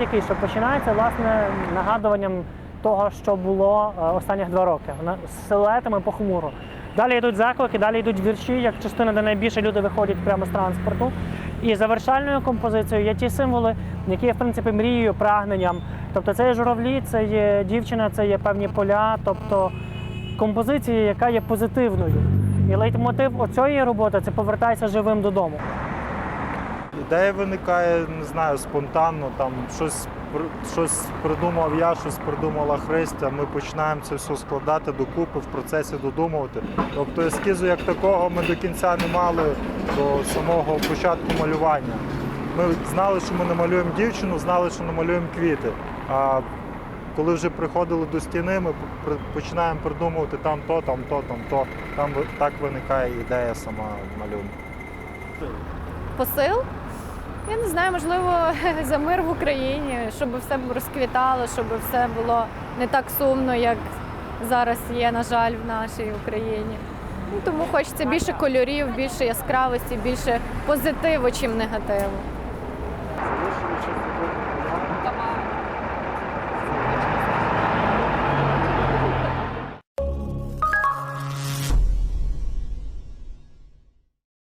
який, що починається власне нагадуванням того, що було е, останніх два роки, з силуетами похмуро. Далі йдуть заклики, далі йдуть вірші, як частина, де найбільше люди виходять прямо з транспорту. І завершальною композицією є ті символи, які є в принципі мрією, прагненням. Тобто це є журавлі, це є дівчина, це є певні поля, тобто композиція, яка є позитивною. І лейтмотив оцієї роботи це повертайся живим додому. Ідея виникає, не знаю, спонтанно, там щось, щось придумав я, щось придумала Христя. Ми починаємо це все складати докупи, в процесі додумувати. Тобто ескізу як такого ми до кінця не мали до самого початку малювання. Ми знали, що ми намалюємо дівчину, знали, що намалюємо квіти. А коли вже приходили до стіни, ми починаємо придумувати там то, там то, там то. Там так виникає ідея сама малюнку. посил. Я не знаю, можливо, за мир в Україні, щоб все розквітало, щоб все було не так сумно, як зараз є, на жаль, в нашій Україні. Ну, тому хочеться більше кольорів, більше яскравості, більше позитиву, чим негативу.